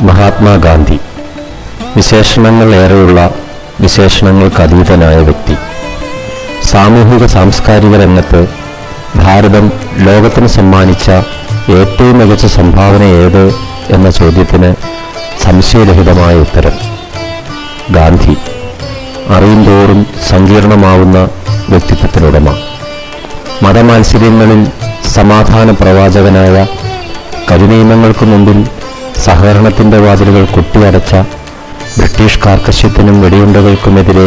മഹാത്മാഗാന്ധി. വിശേഷണങ്ങൾ ഏറെയുള്ള വിശേഷണങ്ങൾക്ക് അതീതനായ വ്യക്തി. സാമൂഹിക സാംസ്കാരിക രംഗത്ത് ഭാരതം ലോകത്തിന് സമ്മാനിച്ച ഏറ്റവും മികച്ച സംഭാവന ഏത് എന്ന ചോദ്യത്തിന് സംശയരഹിതമായ ഉത്തരം. ഗാന്ധി. അറിയുന്തോറും സങ്കീർണമാവുന്ന വ്യക്തിത്വത്തിനുടമ മതമാത്സര്യങ്ങളിൽ സമാധാന പ്രവാചകനായ കരിനിയമങ്ങൾക്ക് മുമ്പിൽ സഹകരണത്തിന്റെ വാതിലുകൾ കൊട്ടിയടച്ച ബ്രിട്ടീഷ് കാർക്കശ്യത്തിനും വെടിയുണ്ടകൾക്കുമെതിരെ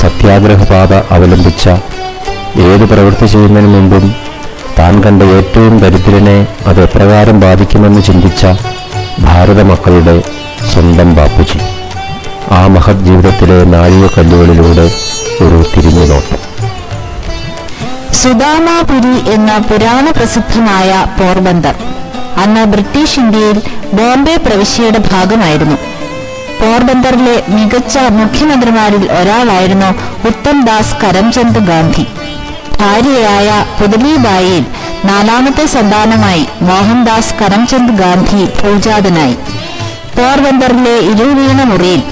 സത്യാഗ്രഹപാത അവലംബിച്ച ഏത് പ്രവൃത്തി ചെയ്യുന്നതിന് മുമ്പും താൻ കണ്ട ഏറ്റവും ദരിദ്രനെ അത് എപ്രകാരം ബാധിക്കുമെന്ന് ചിന്തിച്ച ഭാരത മക്കളുടെ സ്വന്തം ബാപ്പുജി. ആ മഹത് ജീവിതത്തിലെ നാഴികക്കല്ലുകളിലൂടെ ഒരു തിരിഞ്ഞുനോട്ടം സുദാമാപുരി എന്ന പുരാണ പ്രസിദ്ധമായ പോർബന്ദർ. അന്ന് ബ്രിട്ടീഷ് ഇന്ത്യയിൽ ബോംബെ പ്രവിശ്യയുടെ ഭാഗമായിരുന്നു. പോർബന്ദറിലെ മികച്ച മുഖ്യമന്ത്രിമാരിൽ ഒരാളായിരുന്നു ഉത്തംദാസ് കരംചന്ദ് ഗാന്ധി. ഭാര്യയായ പുതലിബായിയിൽ നാലാമത്തെ സന്താനമായി മോഹൻദാസ് കരംചന്ദ് ഗാന്ധി പൂജാതനായി. പോർബന്ദറിലെ ഇരുവീണ മുറിയിൽ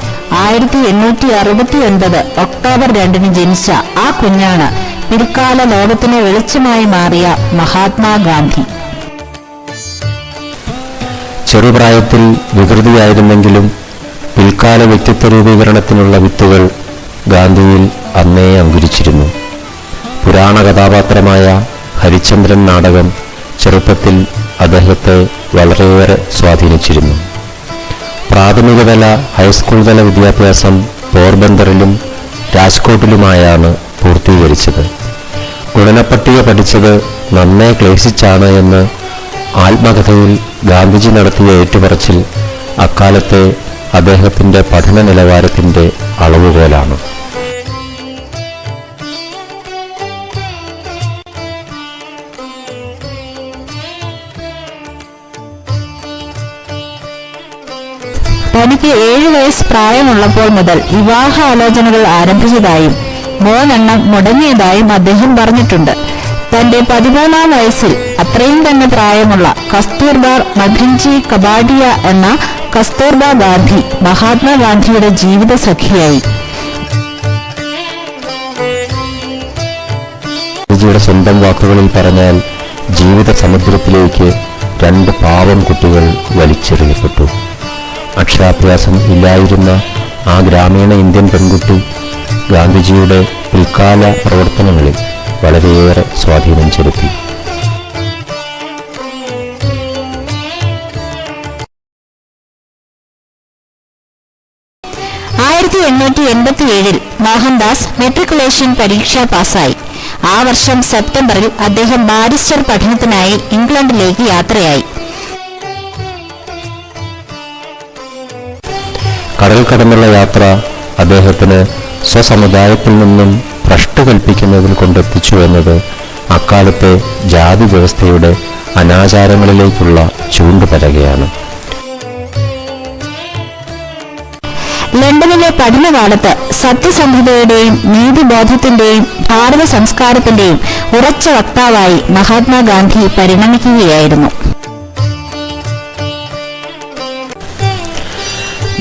ആയിരത്തി എണ്ണൂറ്റി അറുപത്തി ഒൻപത് ഒക്ടോബർ രണ്ടിന് ജനിച്ച ആ കുഞ്ഞാണ് പിൽക്കാല ലോകത്തിന് വെളിച്ചമായി മാറിയ മഹാത്മാഗാന്ധി ചെറുപ്രായത്തിൽ വികൃതിയായിരുന്നെങ്കിലും പിൽക്കാല വ്യക്തിത്വ രൂപീകരണത്തിനുള്ള വിത്തുകൾ ഗാന്ധിയിൽ അന്നേ അങ്കുരിച്ചിരുന്നു. പുരാണ കഥാപാത്രമായ ഹരിചന്ദ്രൻ നാടകം ചെറുപ്പത്തിൽ അദ്ദേഹത്തെ വളരെയേറെ സ്വാധീനിച്ചിരുന്നു. പ്രാഥമികതല ഹൈസ്കൂൾ തല വിദ്യാഭ്യാസം പോർബന്ദറിലും രാജ്കോട്ടിലുമായാണ് പൂർത്തീകരിച്ചത്. ഗുണനപ്പട്ടിക പഠിച്ചത് നന്നേ ക്ലേശിച്ചാണ് എന്ന് ആത്മകഥയിൽ ഗാന്ധിജി നടത്തിയ ഏറ്റുപറച്ചിൽ അക്കാലത്തെ അദ്ദേഹത്തിന്റെ പഠന നിലവാരത്തിന്റെ അളവുകോലാണ്. തനിക്ക് ഏഴു വയസ്സ് പ്രായമുള്ളപ്പോൾ മുതൽ വിവാഹ ആലോചനകൾ ആരംഭിച്ചതായും മൂന്നെണ്ണം മുടങ്ങിയതായും അദ്ദേഹം പറഞ്ഞിട്ടുണ്ട്. തന്റെ പതിമൂന്നാം വയസ്സിൽ അത്രയും തന്നെ പ്രായമുള്ള കസ്തൂർബ മഖിൻജി കബാഡിയ എന്ന കസ്തൂർബ ഗാന്ധി മഹാത്മാഗാന്ധിയുടെ ജീവിത സഖിയായി. ഗാന്ധിജിയുടെ സ്വന്തം വാക്കുകളിൽ പറഞ്ഞാൽ ജീവിത സമുദ്രത്തിലേക്ക് രണ്ട് പാവം കുട്ടികൾ വലിച്ചെറിയപ്പെട്ടു. അക്ഷരാഭ്യാസം ഇല്ലായിരുന്ന ആ ഗ്രാമീണ ഇന്ത്യൻ പെൺകുട്ടി ഗാന്ധിജിയുടെ പിൽക്കാല പ്രവർത്തനങ്ങളിൽ വളരെയേറെ സ്വാധീനം ചെലുത്തി. ആയിരത്തി എണ്ണൂറ്റി എൺപത്തി ഏഴിൽ മോഹൻദാസ് മെട്രിക്കുലേഷൻ പരീക്ഷ പാസ്സായി. ആ വർഷം സെപ്റ്റംബറിൽ അദ്ദേഹം ബാരിസ്റ്റർ പഠനത്തിനായി ഇംഗ്ലണ്ടിലേക്ക് യാത്രയായി. കടൽ കടന്നുള്ള യാത്ര അദ്ദേഹത്തിന് സ്വസമുദായത്തിൽ നിന്നും ഭ്രഷ്ട് കൽപ്പിക്കുന്നതിൽ കൊണ്ടെത്തിച്ചു എന്നത് അക്കാലത്തെ ജാതി വ്യവസ്ഥയുടെ അനാചാരങ്ങളിലേക്കുള്ള ചൂണ്ടുപലകയാണ്. ലണ്ടനിലെ പഠനകാലത്ത് സത്യസന്ധതയുടെയും നീതിബോധത്തിന്റെയും ഭാരത സംസ്കാരത്തിന്റെയും ഉറച്ച വക്താവായി മഹാത്മാഗാന്ധി പരിണമിക്കുകയായിരുന്നു.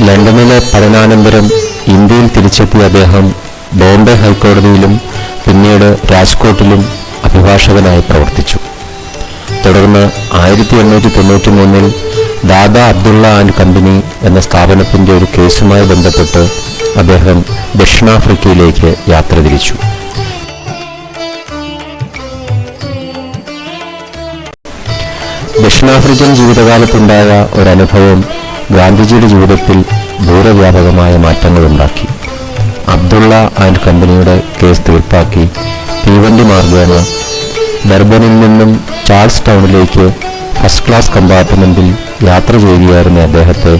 ലണ്ടനിലെ പഠനാനന്തരം ഇന്ത്യയിൽ തിരിച്ചെത്തിയ അദ്ദേഹം ബോംബെ ഹൈക്കോടതിയിലും പിന്നീട് രാജ്കോട്ടിലും അഭിഭാഷകനായി പ്രവർത്തിച്ചു. തുടർന്ന് ആയിരത്തി എണ്ണൂറ്റി തൊണ്ണൂറ്റി മൂന്നിൽ ദാദാ അബ്ദുള്ള ആൻഡ് കമ്പനി എന്ന സ്ഥാപനത്തിന്റെ ഒരു കേസുമായി ബന്ധപ്പെട്ട് അദ്ദേഹം ദക്ഷിണാഫ്രിക്കയിലേക്ക് യാത്ര തിരിച്ചു. ദക്ഷിണാഫ്രിക്കൻ ജീവിതകാലത്തുണ്ടായ ഒരനുഭവം ഗാന്ധിജിയുടെ ജീവിതത്തിൽ ദൂരവ്യാപകമായ മാറ്റങ്ങളുണ്ടാക്കി. അബ്ദുള്ള ആൻഡ് കമ്പനിയുടെ കേസ് തീർപ്പാക്കി. തീവണ്ടി മാർഗേന ഡർബനിൽ നിന്നും ചാൾസ് ടൗണിലേക്ക് ഫസ്റ്റ് ക്ലാസ് കമ്പാർട്ട്മെന്റിൽ യാത്ര ചെയ്യുകയായിരുന്ന അദ്ദേഹത്തെ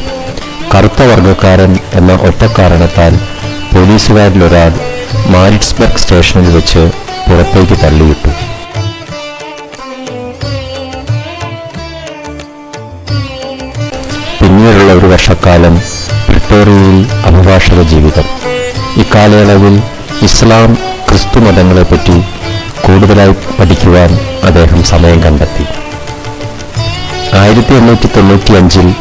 കറുത്ത വർഗക്കാരൻ എന്ന ഒറ്റക്കാരണത്താൽ പോലീസുകാരിലൊരാൾ മാരിറ്റ്സ്ബർഗ് സ്റ്റേഷനിൽ വെച്ച് പുറത്തേക്ക് തള്ളിയിട്ടു. പിന്നീടുള്ള ഒരു വർഷക്കാലം പ്രിട്ടോറിയയിൽ അഭിഭാഷക ജീവിതം. ഇക്കാലയളവിൽ ഇസ്ലാം ക്രിസ്തു മതങ്ങളെപ്പറ്റി കൂടുതലായി പഠിക്കുവാൻ അദ്ദേഹം സമയം കണ്ടെത്തി. ആയിരത്തി എണ്ണൂറ്റി തൊണ്ണൂറ്റി അഞ്ചിൽ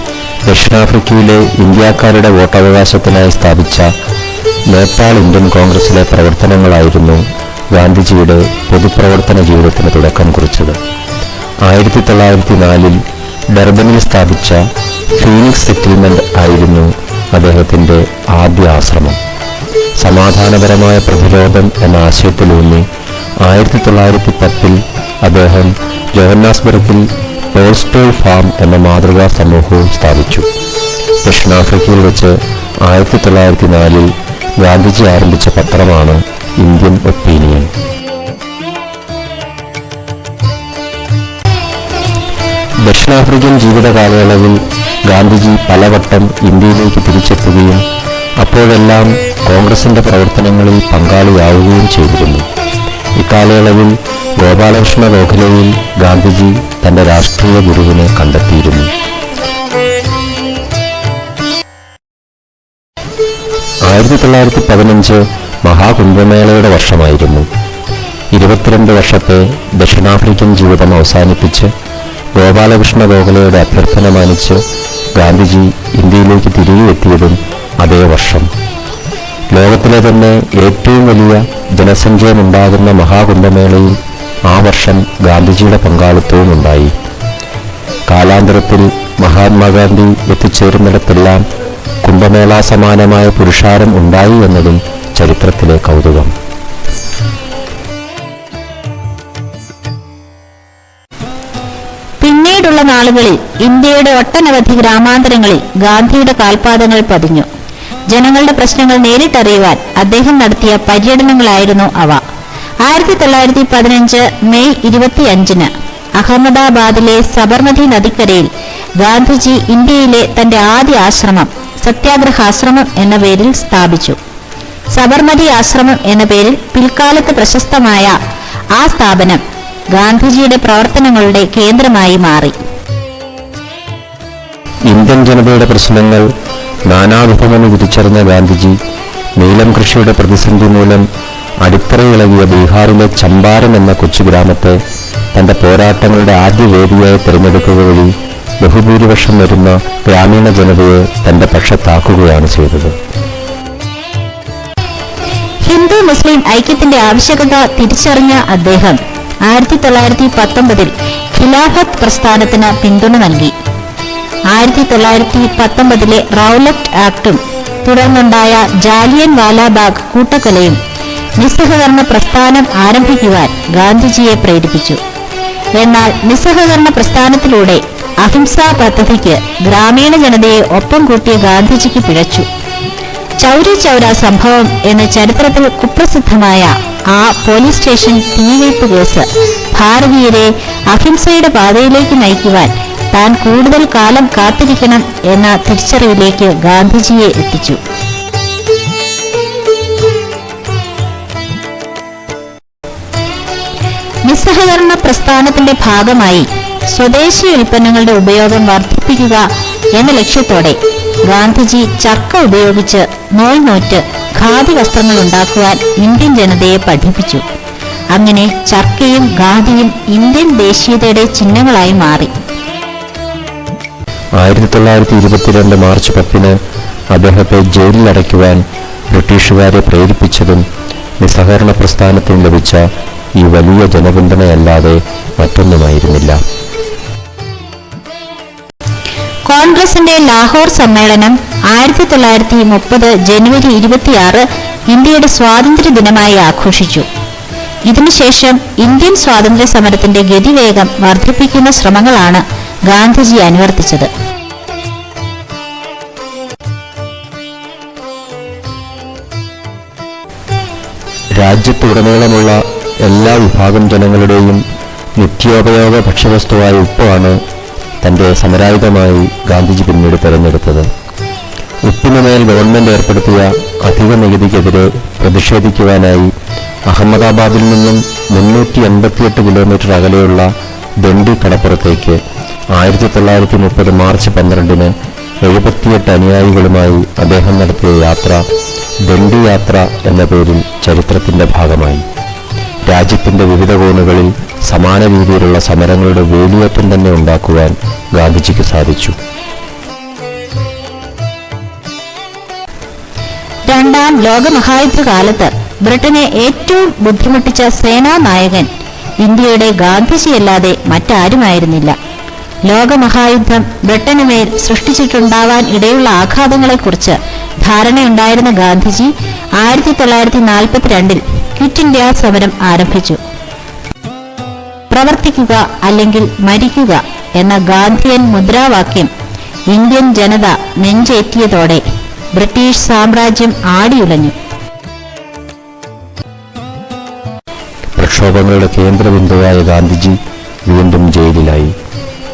ദക്ഷിണാഫ്രിക്കയിലെ ഇന്ത്യക്കാരുടെ വോട്ടവകാശത്തിനായി സ്ഥാപിച്ച നേപ്പാൾ ഇന്ത്യൻ കോൺഗ്രസിലെ പ്രവർത്തനങ്ങളായിരുന്നു ഗാന്ധിജിയുടെ പൊതുപ്രവർത്തന ജീവിതത്തിന് തുടക്കം കുറിച്ചത്. ആയിരത്തി തൊള്ളായിരത്തി നാലിൽ ഡർബനിൽ സ്ഥാപിച്ച ഫീനിക്സ് സെറ്റിൽമെന്റ് ആയിരുന്നു അദ്ദേഹത്തിന്റെ ആദ്യ ആശ്രമം. സമാധാനപരമായ പ്രതിരോധം എന്ന ആശയത്തിലൂന്നി ആയിരത്തി തൊള്ളായിരത്തി പത്തിൽ അദ്ദേഹം ജോഹന്നാസ്ബർഗിൽ ടോൾസ്റ്റോൾ ഫാം എന്ന മാതൃകാ സമൂഹവും സ്ഥാപിച്ചു. ദക്ഷിണാഫ്രിക്കയിൽ വെച്ച് ആയിരത്തി തൊള്ളായിരത്തി നാലിൽ ഗാന്ധിജി ആരംഭിച്ച പത്രമാണ് ഇന്ത്യൻ ഒപ്പീനിയൻ. ദക്ഷിണാഫ്രിക്കൻ ജീവിത കാലയളവിൽ ഗാന്ധിജി പലവട്ടം ഇന്ത്യയിലേക്ക് തിരിച്ചെത്തുകയും അപ്പോഴെല്ലാം കോൺഗ്രസിന്റെ പ്രവർത്തനങ്ങളിൽ പങ്കാളിയാവുകയും ചെയ്തിരുന്നു. ഇക്കാലയളവിൽ ഗോപാലകൃഷ്ണ ഗോഖലെയിൽ ഗാന്ധിജി തന്റെ രാഷ്ട്രീയ ഗുരുവിനെ കണ്ടെത്തിയിരുന്നു. ആയിരത്തി തൊള്ളായിരത്തി പതിനഞ്ച് മഹാകുംഭമേളയുടെ വർഷമായിരുന്നു. ഇരുപത്തിരണ്ട് വർഷത്തെ ദക്ഷിണാഫ്രിക്കൻ ജീവിതം അവസാനിപ്പിച്ച് ഗോപാലകൃഷ്ണ ഗോഖലെയുടെ അഭ്യർത്ഥന മാനിച്ച് ഗാന്ധിജി ഇന്ത്യയിലേക്ക് തിരികെ എത്തിയതും അതേ വർഷം. ലോകത്തിലെ തന്നെ ഏറ്റവും വലിയ ജനസഞ്ചയമുണ്ടാകുന്ന മഹാകുംഭമേളയിൽ ആ വർഷം ഗാന്ധിജിയുടെ പങ്കാളിത്തവും ഉണ്ടായി. കാലാന്തരത്തിൽ മഹാത്മാഗാന്ധി എത്തിച്ചേരുന്നിടത്തെല്ലാം കുംഭമേള സമാനമായ പുരുഷാരം ഉണ്ടായി എന്നതും ചരിത്രത്തിലെ കൗതുകം. പിന്നീടുള്ള നാളുകളിൽ ഇന്ത്യയുടെ ഒട്ടനവധി ഗ്രാമാന്തരങ്ങളിൽ ഗാന്ധിയുടെ കാൽപാദങ്ങൾ പതിഞ്ഞു. ജനങ്ങളുടെ പ്രശ്നങ്ങൾ നേരിട്ടറിയുവാൻ അദ്ദേഹം നടത്തിയ പര്യടനങ്ങളായിരുന്നു അവ. ആയിരത്തി തൊള്ളായിരത്തി പതിനഞ്ച് മെയ് ഇരുപത്തിയഞ്ചിന് അഹമ്മദാബാദിലെ സബർമതി നദിക്കരയിൽ ഗാന്ധിജി ഇന്ത്യയിലെ തന്റെ ആദ്യ ആശ്രമം സത്യാഗ്രഹാശ്രമം എന്ന പേരിൽ സ്ഥാപിച്ചു. സബർമതി ആശ്രമം എന്ന പേരിൽ പിൽക്കാലത്ത് പ്രശസ്തമായ ആ സ്ഥാപനം ഗാന്ധിജിയുടെ പ്രവർത്തനങ്ങളുടെ കേന്ദ്രമായി മാറി. ഇന്ത്യൻ ജനതയുടെ പ്രശ്നങ്ങൾ നാനാവിധമെന്ന് തിരിച്ചറിഞ്ഞ ഗാന്ധിജി നീലം കൃഷിയുടെ പ്രതിസന്ധി മൂലം അടിത്തറയിളകിയ ബീഹാറിലെ ചമ്പാരൻ എന്ന കൊച്ചു ഗ്രാമത്തെ തന്റെ പോരാട്ടങ്ങളുടെ ആദ്യ വേദിയായി തിരഞ്ഞെടുക്കുക വഴി ബഹുഭൂരിപക്ഷം വരുന്ന ഗ്രാമീണ ജനതയെ തന്റെ പക്ഷത്താക്കുകയാണ് ചെയ്തത്. ഹിന്ദു മുസ്ലിം ഐക്യത്തിന്റെ ആവശ്യകത തിരിച്ചറിഞ്ഞ അദ്ദേഹം ആയിരത്തി തൊള്ളായിരത്തി പത്തൊമ്പതിൽ ഖിലാഫത്ത് പ്രസ്ഥാനത്തിന് പിന്തുണ നൽകി. ആയിരത്തി തൊള്ളായിരത്തി പത്തൊമ്പതിലെ റൌലറ്റ് ആക്ടും തുടർന്നുണ്ടായ ജാലിയൻ വാലാബാഗ് കൂട്ടക്കൊലയും നിസ്സഹകരണ പ്രസ്ഥാനം ആരംഭിക്കുവാൻ ഗാന്ധിജിയെ പ്രേരിപ്പിച്ചു. എന്നാൽ നിസ്സഹകരണ പ്രസ്ഥാനത്തിലൂടെ അഹിംസാ പദ്ധതിക്ക് ഗ്രാമീണ ജനതയെ ഒപ്പം കൂട്ടിയ ഗാന്ധിജിക്ക് പിഴച്ചു. ചൗരി ചൗര സംഭവം എന്ന ചരിത്രത്തിൽ കുപ്രസിദ്ധമായ ആ പോലീസ് സ്റ്റേഷൻ തീവയ്പ് കേസ് ഭാരതീയരെ അഹിംസയുടെ പാതയിലേക്ക് നയിക്കുവാൻ താൻ കൂടുതൽ കാലം കാത്തിരിക്കണം എന്ന തിരിച്ചറിവിലേക്ക് ഗാന്ധിജിയെ എത്തിച്ചു. നിസ്സഹകരണ പ്രസ്ഥാനത്തിന്റെ ഭാഗമായി സ്വദേശി ഉൽപ്പന്നങ്ങളുടെ ഉപയോഗം വർദ്ധിപ്പിക്കുക എന്ന ലക്ഷ്യത്തോടെ ഗാന്ധിജി ചർക്ക ഉപയോഗിച്ച് നോൽ നോറ്റ് ഖാദി വസ്ത്രങ്ങൾ ഉണ്ടാക്കുവാൻ ഇന്ത്യൻ ജനതയെ പഠിപ്പിച്ചു. അങ്ങനെ ചർക്കയും ഖാദിയും ഇന്ത്യൻ ദേശീയതയുടെ ചിഹ്നങ്ങളായി മാറി. ആയിരത്തി തൊള്ളായിരത്തി ഇരുപത്തിരണ്ട് മാർച്ച് പത്തിന് അദ്ദേഹത്തെ ജയിലിലടയ്ക്കുവാൻ ബ്രിട്ടീഷുകാരെ പ്രേരിപ്പിച്ചതും നിസ്സഹകരണ പ്രസ്ഥാനത്തിന് ലഭിച്ച ഈ വലിയ ജനപിന്തുണയല്ലാതെ മറ്റൊന്നുമായിരുന്നില്ല. കോൺഗ്രസിന്റെ ലാഹോർ സമ്മേളനം ആയിരത്തി തൊള്ളായിരത്തി മുപ്പത് ജനുവരി ഇരുപത്തിയാറ് ഇന്ത്യയുടെ സ്വാതന്ത്ര്യ ദിനമായി ആഘോഷിച്ചു. ഇതിനുശേഷം ഇന്ത്യൻ സ്വാതന്ത്ര്യ സമരത്തിന്റെ ഗതിവേഗം വർദ്ധിപ്പിക്കുന്ന ശ്രമങ്ങളാണ് ഗാന്ധിജി അനുവർത്തിച്ചത്. രാജ്യത്തുടനീളമുള്ള എല്ലാ വിഭാഗം ജനങ്ങളുടെയും നിത്യോപയോഗ ഭക്ഷ്യവസ്തുവായ ഉപ്പാണ് തന്റെ സമരായുധമായി ഗാന്ധിജി പിന്നീട് തെരഞ്ഞെടുത്തത്. ഉപ്പിനുമേൽ ഗവൺമെന്റ് ഏർപ്പെടുത്തിയ അധിക നികുതിക്കെതിരെ പ്രതിഷേധിക്കുവാനായി അഹമ്മദാബാദിൽ നിന്നും മുന്നൂറ്റി എൺപത്തിയെട്ട് കിലോമീറ്റർ അകലെയുള്ള ദണ്ഡി കടപ്പുറത്തേക്ക് ആയിരത്തി തൊള്ളായിരത്തി മുപ്പത് മാർച്ച് പന്ത്രണ്ടിന് എഴുപത്തിയെട്ട് അനുയായികളുമായി അദ്ദേഹം നടത്തിയ യാത്ര ദണ്ഡി യാത്ര എന്ന പേരിൽ ചരിത്രത്തിന്റെ ഭാഗമായി. രാജ്യത്തിന്റെ വിവിധ കോണുകളിൽ സമാന രീതിയിലുള്ള സമരങ്ങളുടെ വേലിയേറ്റം തന്നെ ഉണ്ടാക്കുവാൻ ഗാന്ധിജിക്ക് സാധിച്ചു. രണ്ടാം ലോകമഹായുദ്ധകാലത്ത് ബ്രിട്ടനെ ഏറ്റവും ബുദ്ധിമുട്ടിച്ച സേനാനായകൻ ഇന്ത്യയുടെ ഗാന്ധിജിയല്ലാതെ മറ്റാരുമായിരുന്നില്ല. ലോകമഹായുദ്ധം ബ്രിട്ടന് മേൽ സൃഷ്ടിച്ചിട്ടുണ്ടാവാൻ ഇടയുള്ള ആഘാതങ്ങളെക്കുറിച്ച് ധാരണയുണ്ടായിരുന്ന ഗാന്ധിജി ആയിരത്തി തൊള്ളായിരത്തി നാൽപ്പത്തിരണ്ടിൽ ക്വിറ്റ് ഇന്ത്യ സമരം ആരംഭിച്ചു. പ്രവർത്തിക്കുക അല്ലെങ്കിൽ മരിക്കുക എന്ന ഗാന്ധിയൻ മുദ്രാവാക്യം ഇന്ത്യൻ ജനത നെഞ്ചേറ്റിയതോടെ ബ്രിട്ടീഷ് സാമ്രാജ്യം ആടിയുലഞ്ഞു. പ്രക്ഷോഭങ്ങളുടെ കേന്ദ്രബിന്ദുവായ ഗാന്ധിജി വീണ്ടും ജയിലിലായി.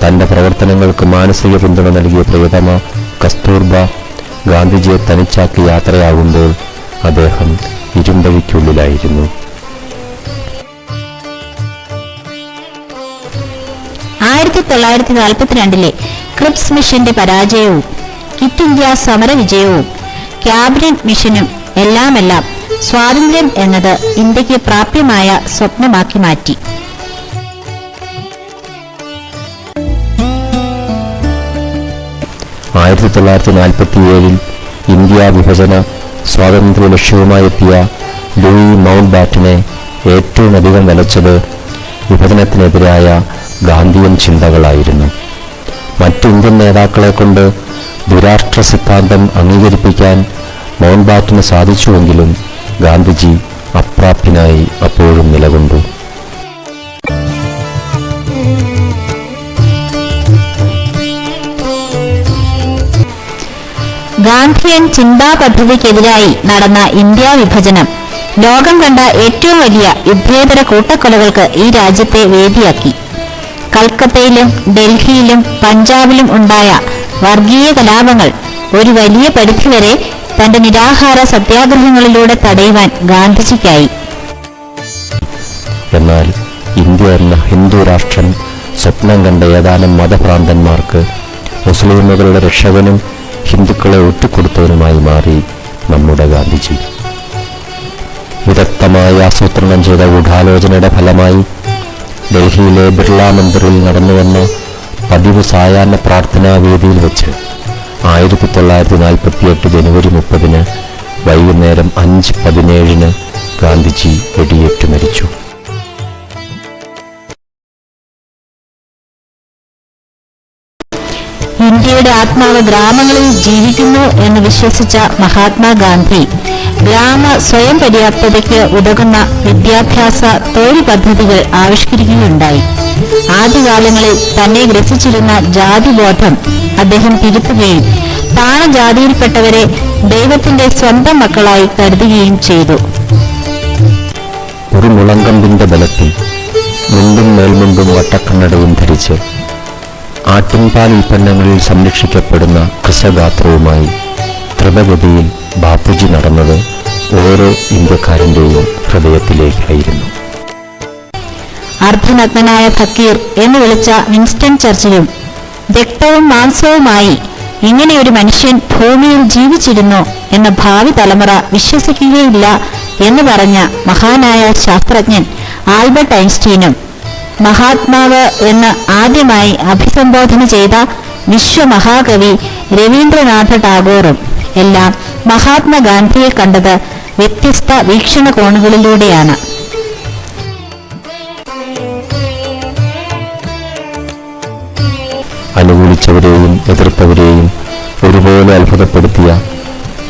തന്റെ പ്രവർത്തനങ്ങൾക്ക് മാനസിക പിന്തുണ നൽകിയ പ്രിയതമ കസ്തൂർബ ഗാന്ധിജിയെ തനിച്ചാക്കി യാത്രയാകുമ്പോൾ അദ്ദേഹം ഇരുമ്പഴിക്കുള്ളിലായിരുന്നു. ആയിരത്തി തൊള്ളായിരത്തി നാൽപ്പത്തിരണ്ടിലെ ക്രിപ്സ് മിഷന്റെ പരാജയവും കിറ്റ് ഇന്ത്യ സമര വിജയവും ക്യാബിനറ്റ് മിഷനും എല്ലാമെല്ലാം സ്വാതന്ത്ര്യം എന്നത് ഇന്ത്യയ്ക്ക് പ്രാപ്യമായ സ്വപ്നമാക്കി മാറ്റി. ആയിരത്തി തൊള്ളായിരത്തി നാൽപ്പത്തി ഏഴിൽ ഇന്ത്യ വിഭജന സ്വാതന്ത്ര്യ ലക്ഷ്യവുമായെത്തിയ ലൂയി മൗണ്ട് ബാറ്റിനെ ഏറ്റവും അധികം വലച്ചത് വിഭജനത്തിനെതിരായ ഗാന്ധിയൻ ചിന്തകളായിരുന്നു. മറ്റ് ഇന്ത്യൻ നേതാക്കളെ കൊണ്ട് ദുരാഷ്ട്ര സിദ്ധാന്തം അംഗീകരിപ്പിക്കാൻ മൗണ്ട് ബാറ്റിന് സാധിച്ചുവെങ്കിലും ഗാന്ധിജി അപ്രാപ്യനായി അപ്പോഴും നിലകൊണ്ടു. ഗാന്ധിയൻ ചിന്താ പദ്ധതിക്കെതിരായി നടന്ന ഇന്ത്യ വിഭജനം. ലോകം കണ്ട ഏറ്റവും വലിയ യുദ്ധേതര കൂട്ടക്കൊലകൾക്ക് ഈ രാജ്യത്തെ വേദിയാക്കി. കൽക്കത്തയിലും ഡൽഹിയിലും പഞ്ചാബിലും ഉണ്ടായ വർഗീയ കലാപങ്ങൾ ഒരു വലിയ പരിധിവരെ തന്റെ നിരാഹാര സത്യാഗ്രഹങ്ങളിലൂടെ തടയുവാൻ ഗാന്ധിജിക്കായി. എന്നാൽ ഇന്ത്യ എന്ന ഹിന്ദു രാഷ്ട്രം സ്വപ്നം കണ്ട ഏതാനും മതഭ്രാന്തന്മാർക്ക് മുസ്ലിമുകളുടെ രക്ഷകനും ഹിന്ദുക്കളെ ഒറ്റുകൊടുത്തവനുമായി മാറി നമ്മുടെ ഗാന്ധിജി. വിദഗ്ധമായി ആസൂത്രണം ചെയ്ത ഗൂഢാലോചനയുടെ ഫലമായി ഡൽഹിയിലെ ബിർള മന്ദിറിൽ നടന്നുവന്ന പതിവ് സായാഹ്ന പ്രാർത്ഥനാ വേദിയിൽ വെച്ച് ആയിരത്തി തൊള്ളായിരത്തി നാൽപ്പത്തിയെട്ട് ജനുവരി മുപ്പതിന് വൈകുന്നേരം അഞ്ച് പതിനേഴിന് ഗാന്ധിജി വെടിയേറ്റു മരിച്ചു. ഇന്ത്യയുടെ ആത്മാവ് ഗ്രാമങ്ങളിൽ ജീവിക്കുന്നു എന്ന് വിശ്വസിച്ച മഹാത്മാഗാന്ധി ഗ്രാമ സ്വയം പര്യാപ്തതയ്ക്ക് ഉതകുന്ന വിദ്യാഭ്യാസ തൊഴിൽ പദ്ധതികൾ ആവിഷ്കരിക്കുകയുണ്ടായി. ആദ്യകാലങ്ങളിൽ തന്നെ ഗ്രസിച്ചിരുന്ന ജാതിബോധം അദ്ദേഹം തിരുത്തുകയും താണജാതിയിൽപ്പെട്ടവരെ ദൈവത്തിന്റെ സ്വന്തം മക്കളായി കരുതുകയും ചെയ്തു. ഒരു മുളങ്കമ്പിന്റെ ബലത്തിൽ മുണ്ടും മേൽമുണ്ടും വട്ടക്കണ്ണടയും ധരിച്ച് ആട്ടിൻപാൽ ഉൽപ്പന്നങ്ങളിൽ സംരക്ഷിക്കപ്പെടുന്ന കൃഷഗാത്രവുമായി ദ്രുതഗതിയിൽ ബാപ്പുജി നടന്നത് ഓരോ ഇന്ത്യക്കാരന്റെയും ഹൃദയത്തിലേക്കായിരുന്നു. അർദ്ധനഗ്നനായ ഫക്കീർ എന്ന് വിളിച്ച വിൻസ്റ്റൺ ചർച്ചിലും രക്തവും മാംസവുമായി ഒരു മനുഷ്യൻ ഭൂമിയിൽ ജീവിച്ചിരുന്നു എന്ന ഭാവി തലമുറ വിശ്വസിക്കുകയില്ല എന്ന് പറഞ്ഞ മഹാനായ ശാസ്ത്രജ്ഞൻ ആൽബർട്ട് ഐൻസ്റ്റീനും മഹാത്മാവ് എന്ന് ആദ്യമായി അഭിസംബോധന ചെയ്ത വിശ്വമഹാകവി രവീന്ദ്രനാഥ ടാഗോറും എല്ലാം മഹാത്മാഗാന്ധിയെ കണ്ടത് വ്യത്യസ്ത വീക്ഷണകോണുകളിലൂടെയാണ് അനുകൂലിച്ചവരെയും എതിർത്തവരെയും ഒരുപോലെ അത്ഭുതപ്പെടുത്തിയ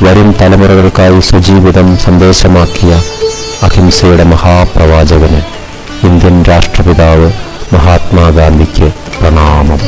വരും തലമുറകൾക്കായി സുജീവിതം സന്ദേശമാക്കിയ അഹിംസയുടെ മഹാപ്രവാചകന് ഇന്ത്യൻ രാഷ്ട്രപിതാവ് മഹാത്മാഗാന്ധിക്ക് പ്രണാമം